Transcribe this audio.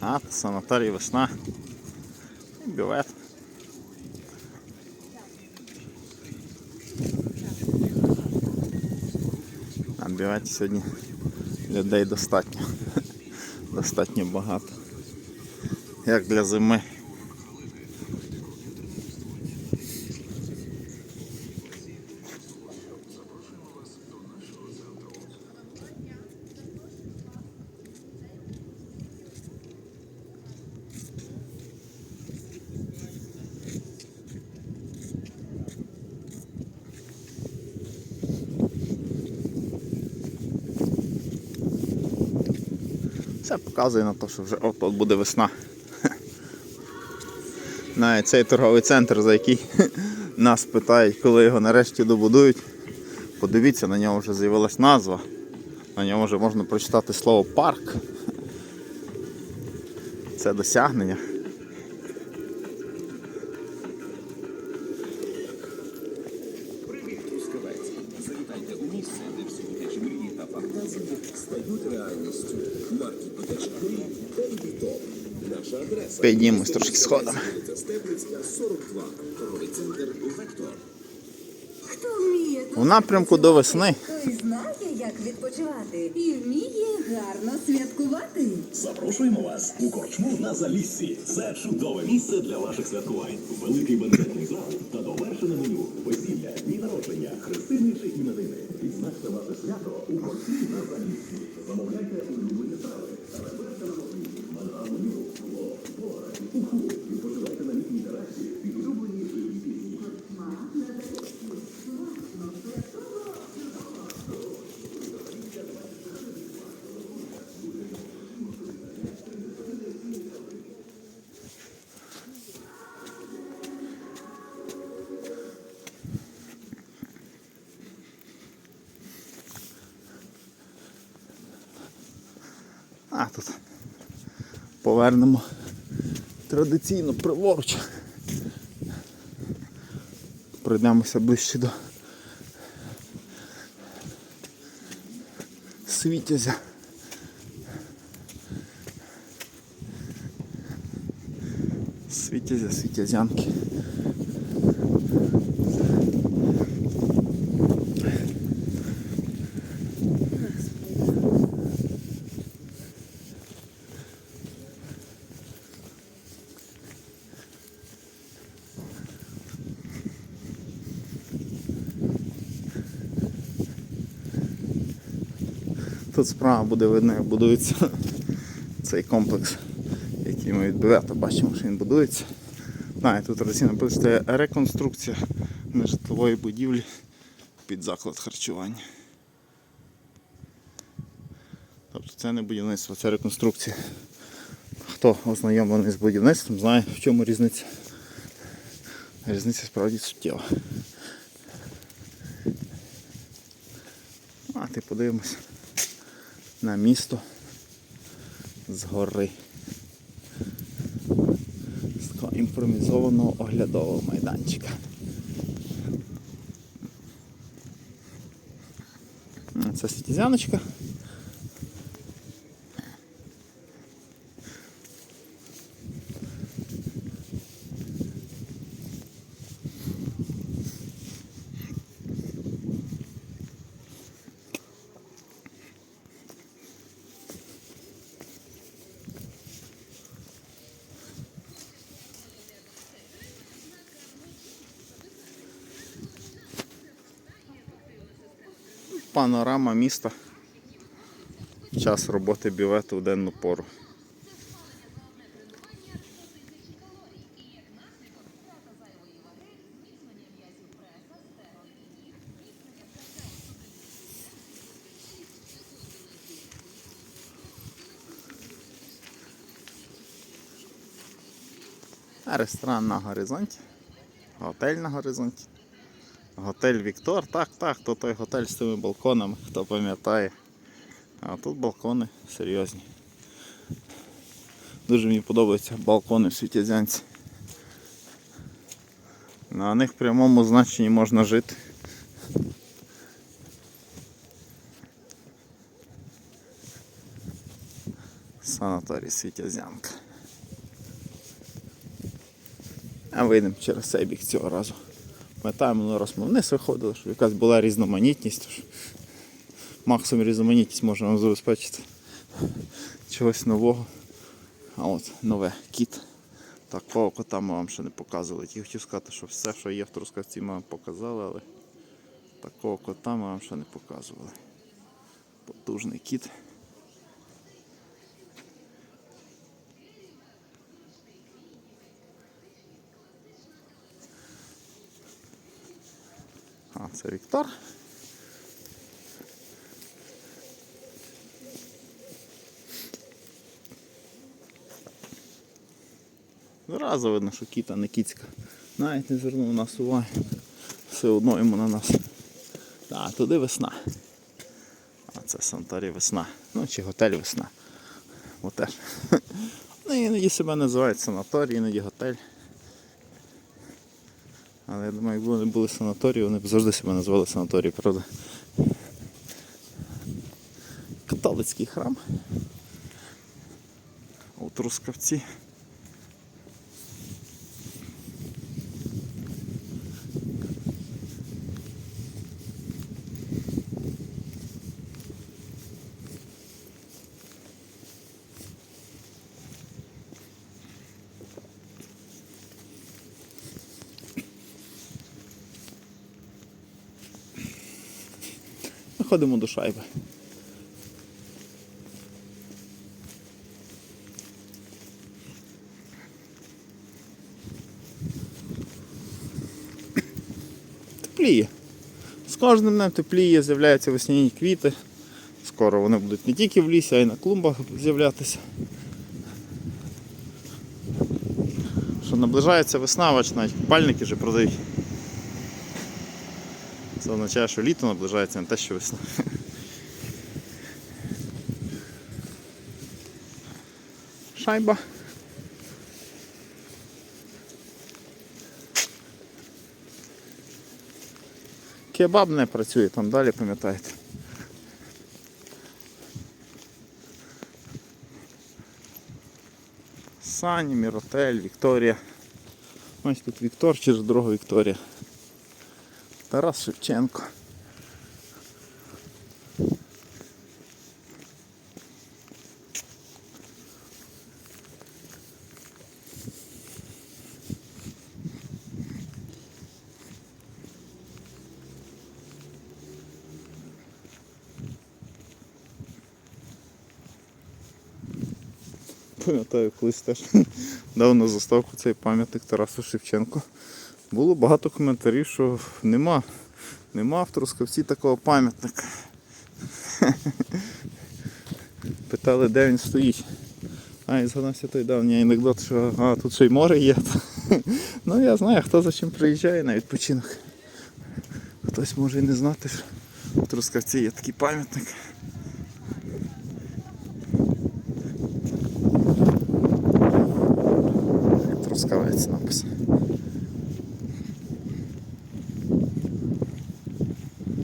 А, санаторій весна. Бювет. На бюветі сьогодні людей достатньо. Достатньо багато. Як для зими. Це показує на те, що вже от от буде весна. Навіть цей торговий центр, за який нас питають, коли його нарешті добудують. Подивіться, на ньому вже з'явилась назва. На ньому вже можна прочитати слово парк. Це досягнення. Наша. Піднімемось трошки сходами. Вулиця Степлицька, 42. Торговий центр Вектор. Хто вміє У напрямку до весни. той знає, як відпочивати і вміє гарно святкувати. Запрошуємо вас у корчму на Заліссі. Це чудове місце для ваших святкувань. Великий бенкетний зал та довершене меню. Весілля, дні народження, хрестини чи іменини. Відзначте ваше свято у корчмі на Заліссі. Замовляйте улюблені страви. А тут повернемо традиційно праворуч. Пройдемося ближче до світязя. Світязя, світязянки. Тут справа буде видно, як будується цей комплекс, який ми від Бевета бачимо, що він будується. А, і тут традиційно пише реконструкція нежитлової будівлі під заклад харчування. Тобто це не будівництво, це реконструкція. Хто ознайомлений з будівництвом, знає в чому різниця. Різниця справді суттєва. А ти подивимось на місто з гори. З такого імпровізованого оглядового майданчика. Це світізяночка. Панорама міста. Час роботи бювету в денну пору. Ресторан на горизонті. Готель на горизонті. Готель Віктор, так, так, то той готель з тими балконами, хто пам'ятає. А тут балкони серйозні. Дуже мені подобаються балкони в Світязянці. На них в прямому значенні можна жити. Санаторій Світязянка. А вийдемо через цей бік цього разу. Пам'ятаємо, минулий раз ми вниз виходили, що якась була різноманітність. Максимум різноманітність можна забезпечити чогось нового. А от нове кіт. Такого кота ми вам ще не показували. Я хотів сказати, що все, що є в Трускавці, ми вам показали, але такого кота ми вам ще не показували. Потужний кіт. Це Віктор. Зразу видно, що кіт, а не кіцька. Навіть не звернув нас уваги. Все одно йому на нас. Так, туди весна. А це Сантарі весна. Ну чи готель весна. Бо теж. Ну, іноді себе називають санаторій, іноді готель. Але я думаю, якби вони були санаторії, вони б завжди себе назвали санаторії, правда? Католицький храм. У Трускавці. Ми ходимо до шайби. Тепліє. З кожним днем тепліє, з'являються весняні квіти. Скоро вони будуть не тільки в лісі, а й на клумбах з'являтися. Що наближається весна, бач, навіть купальники вже продають. Це означає, що літо наближається, не те, що весна. Шайба. Кебаб не працює там далі, пам'ятаєте. Сані, Міротель, Вікторія. Ось тут Віктор через дорогу Вікторія. Тарас Шевченко. Пам'ятаю, колись теж дав на заставку цей пам'ятник Тарасу Шевченко. Було багато коментарів, що нема, нема в Трускавці такого пам'ятника. Питали, де він стоїть. А, і згадався той давній анекдот, що а, тут ще й море є. ну я знаю, хто за чим приїжджає на відпочинок. Хтось може і не знати, що в Трускавці є такий пам'ятник. Трускавець напис.